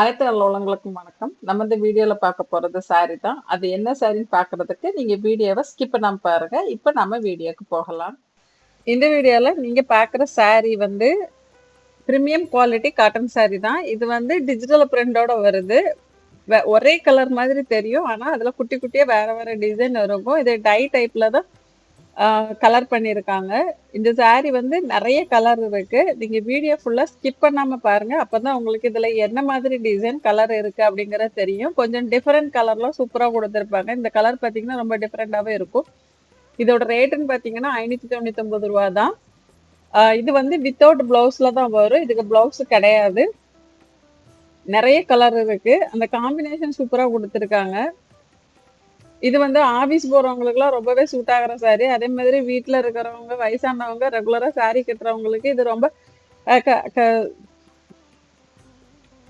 அனைத்து நல்லவங்களுக்கும் வணக்கம். நம்ம இந்த வீடியோல பார்க்க போறது சாரி தான். அது என்ன சாரின்னு பார்க்கிறதுக்கு நீங்க வீடியோவை ஸ்கிப் பண்ணாம பாருங்க. இப்போ நம்ம வீடியோக்கு போகலாம். இந்த வீடியோல நீங்க பார்க்குற சாரி வந்து பிரீமியம் குவாலிட்டி காட்டன் சாரி தான். இது வந்து டிஜிட்டல் பிரிண்டோட வருது. ஒரே கலர் மாதிரி தெரியும். ஆனா அதுல குட்டி குட்டியா வேற வேற டிசைன் இருக்கும். இது டை டைப்ல தான் கலர் பண்ணியிருக்காங்க. இந்த saree வந்து நிறைய கலர் இருக்கு. நீங்க வீடியோ ஃபுல்லா ஸ்கிப் பண்ணாம பாருங்க. அப்பதான் உங்களுக்கு இதுல என்ன மாதிரி டிசைன் கலர் இருக்கு அப்படிங்கறது தெரியும். கொஞ்சம் டிஃப்ரெண்ட் கலர்லாம் சூப்பரா கொடுத்துருப்பாங்க. இந்த கலர் பாத்தீங்கன்னா ரொம்ப டிஃப்ரெண்ட்டாகவே இருக்கும். இதோட ரேட்டுன்னு பாத்தீங்கன்னா ஐநூத்தி தொண்ணூத்தி ஒன்பது ரூபா தான். இது வந்து வித்தவுட் பிளவுஸ்ல தான் வரும். இதுக்கு பிளவுஸ் கிடையாது. நிறைய கலர் இருக்கு. அந்த காம்பினேஷன் சூப்பரா கொடுத்துருக்காங்க. இது வந்து ஆபீஸ் போறவங்களுக்குலாம் ரொம்பவே சூட் ஆகிற சாரி அதே மாதிரி வீட்டில் இருக்கிறவங்க வயசானவங்க ரெகுலரா சாரி கட்டுறவங்களுக்கு இது ரொம்ப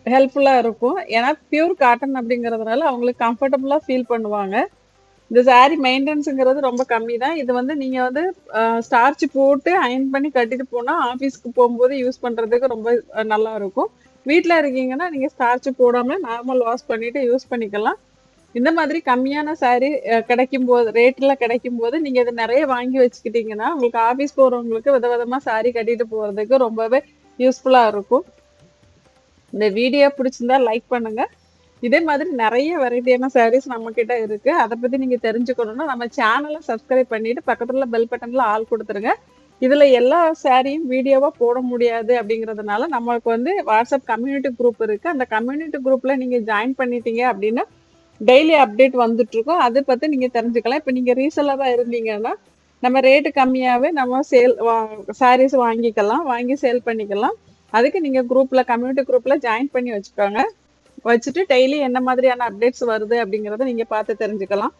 ஹெல்ப்ஃபுல்லாக இருக்கும். ஏன்னா பியூர் காட்டன் அப்படிங்கிறதுனால அவங்களுக்கு கம்ஃபர்டபுளாக ஃபீல் பண்ணுவாங்க. இந்த சாரி மெயின்டெனன்ஸுங்கிறது ரொம்ப கம்மி தான் இது வந்து நீங்கள் வந்து ஸ்டார்ச் போட்டு அயன் பண்ணி கட்டிட்டு போனால் ஆஃபீஸ்க்கு போகும்போது யூஸ் பண்ணுறதுக்கு ரொம்ப நல்லா இருக்கும். வீட்டில் இருக்கீங்கன்னா நீங்கள் ஸ்டார்ச் போடாமல் நார்மல் வாஷ் பண்ணிவிட்டு யூஸ் பண்ணிக்கலாம். இந்த மாதிரி கம்மியான saree கிடைக்கும் போது ரேட்ல கிடைக்கும் போது நீங்க இதை நிறைய வாங்கி வச்சுக்கிட்டீங்கன்னா உங்களுக்கு ஆபீஸ் போறவங்களுக்கு விதவிதமா saree கட்டிட்டு போறதுக்கு ரொம்பவே யூஸ்ஃபுல்லா இருக்கும். இந்த வீடியோ பிடிச்சிருந்தா லைக் பண்ணுங்க. இதே மாதிரி நிறைய வெரைட்டியான சாரீஸ் நம்ம கிட்ட இருக்கு. அதை பத்தி நீங்க தெரிஞ்சுக்கணும்னா நம்ம சேனலை சப்ஸ்கிரைப் பண்ணிட்டு பக்கத்துல பெல் பட்டன்ல ஆள் கொடுத்துருங்க. இதுல எல்லா சாரியும் வீடியோவா போட முடியாது அப்படிங்கறதுனால நமக்கு வந்து வாட்ஸ்அப் கம்யூனிட்டி குரூப் இருக்கு. அந்த கம்யூனிட்டி குரூப்ல நீங்க ஜாயின் பண்ணிட்டீங்க அப்படின்னா டெய்லி அப்டேட் வந்துட்டு அதை பற்றி நீங்கள் தெரிஞ்சுக்கலாம். இப்போ நீங்கள் ரீசெல்லரா இருந்தீங்கன்னா நம்ம ரேட்டு கம்மியாகவே நம்ம சேல் வா சாரீஸ் வாங்கிக்கலாம். வாங்கி சேல் பண்ணிக்கலாம். அதுக்கு நீங்கள் குரூப்பில் கம்யூனிட்டி குரூப்பில் ஜாயின் பண்ணி வச்சுக்கோங்க. வச்சுட்டு டெய்லி என்ன மாதிரியான அப்டேட்ஸ் வருது அப்படிங்கிறத நீங்கள் பார்த்து தெரிஞ்சுக்கலாம்.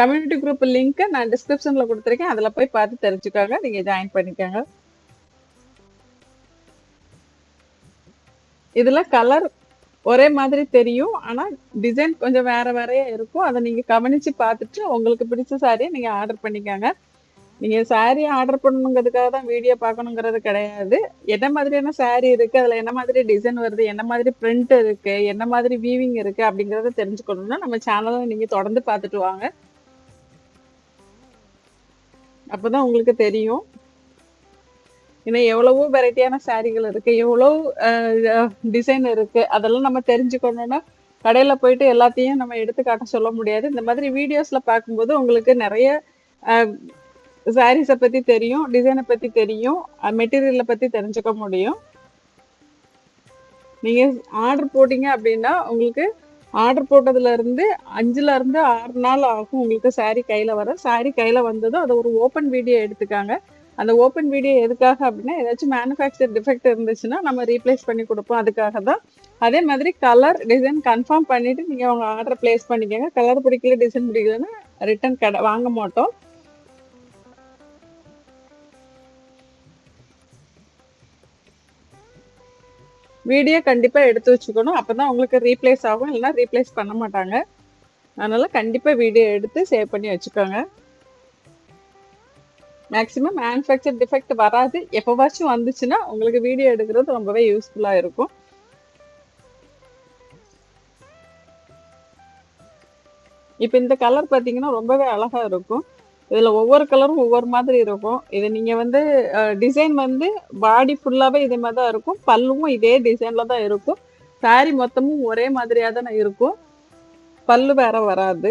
கம்யூனிட்டி குரூப் லிங்க்கை நான் டிஸ்கிரிப்ஷனில் கொடுத்துருக்கேன். அதில் போய் பார்த்து தெரிஞ்சுக்கோங்க. நீங்கள் ஜாயின் பண்ணிக்கோங்க. இதில் கலர் ஒரே மாதிரி தெரியும். ஆனால் டிசைன் கொஞ்சம் வேற வேறையாக இருக்கும். அதை நீங்கள் கவனித்து பார்த்துட்டு உங்களுக்கு பிடிச்ச சாரியை நீங்கள் ஆர்டர் பண்ணிக்கோங்க. நீங்கள் saree ஆர்டர் பண்ணணுங்கிறதுக்காக தான் வீடியோ பார்க்கணுங்கிறது கிடையாது. என்ன மாதிரியான சாரீ இருக்குது அதில் என்ன மாதிரி டிசைன் வருது என்ன மாதிரி பிரிண்ட் இருக்குது என்ன மாதிரி வீவிங் இருக்குது அப்படிங்கிறத தெரிஞ்சுக்கணும்னா நம்ம சேனலை நீங்கள் தொடர்ந்து பார்த்துட்டு வாங்க. அப்போ தான் உங்களுக்கு தெரியும். ஏன்னா எவ்வளவோ வெரைட்டியான சாரிகள் இருக்கு எவ்வளோ டிசைன் இருக்கு அதெல்லாம் நம்ம தெரிஞ்சுக்கணும்னா கடையில் போயிட்டு எல்லாத்தையும் நம்ம எடுத்து காட்ட சொல்ல முடியாது. இந்த மாதிரி வீடியோஸில் பார்க்கும்போது உங்களுக்கு நிறைய சாரீஸை பற்றி தெரியும் டிசைனை பற்றி தெரியும் மெட்டீரியலை பற்றி தெரிஞ்சுக்க முடியும். நீங்கள் ஆர்டர் போட்டீங்க அப்படின்னா உங்களுக்கு ஆர்டர் போட்டதுலேருந்து அஞ்சுலேருந்து இருந்து ஆறு நாள் ஆகும் உங்களுக்கு சாரீ கையில் வர. சாரீ கையில் வந்ததும் அதை ஒரு ஓப்பன் வீடியோ எடுத்துக்காங்க. அந்த ஓப்பன் வீடியோ எதுக்காக அப்படின்னா ஏதாச்சும் மேனுஃபேக்சர் டிஃபெக்ட் இருந்துச்சுன்னா நம்ம ரீப்ளேஸ் பண்ணி கொடுப்போம். அதுக்காக தான். அதே மாதிரி கலர் டிசைன் கன்ஃபார்ம் பண்ணிவிட்டு நீங்கள் உங்கள் ஆர்டர் ப்ளேஸ் பண்ணிக்கோங்க. கலர் பிடிக்கல டிசைன் பிடிக்கலன்னா ரிட்டன் கடை வாங்க மாட்டோம். வீடியோ கண்டிப்பாக எடுத்து வச்சுக்கணும். அப்போ தான் உங்களுக்கு ரீப்ளேஸ் ஆகும். இல்லைன்னா ரீப்ளேஸ் பண்ண மாட்டாங்க. அதனால் கண்டிப்பாக வீடியோ எடுத்து சேவ் பண்ணி வச்சுக்கோங்க. மேக்ஸிமம் மேனுஃபேக்சர் டிஃபெக்ட் வராது. எப்போவாச்சும் வந்துச்சுன்னா உங்களுக்கு வீடியோ எடுக்கிறது ரொம்பவே யூஸ்ஃபுல்லாக இருக்கும். இப்போ இந்த கலர் பார்த்தீங்கன்னா ரொம்பவே அழகாக இருக்கும். இதில் ஒவ்வொரு கலரும் ஒவ்வொரு மாதிரி இருக்கும். இது நீங்கள் வந்து டிசைன் வந்து பாடி ஃபுல்லாகவே இதே மாதிரி தான் இருக்கும். பல்லுவும் இதே டிசைனில் தான் இருக்கும். சாரி மொத்தமும் ஒரே மாதிரியாக தான் இருக்கும். பல்லு வேற வராது.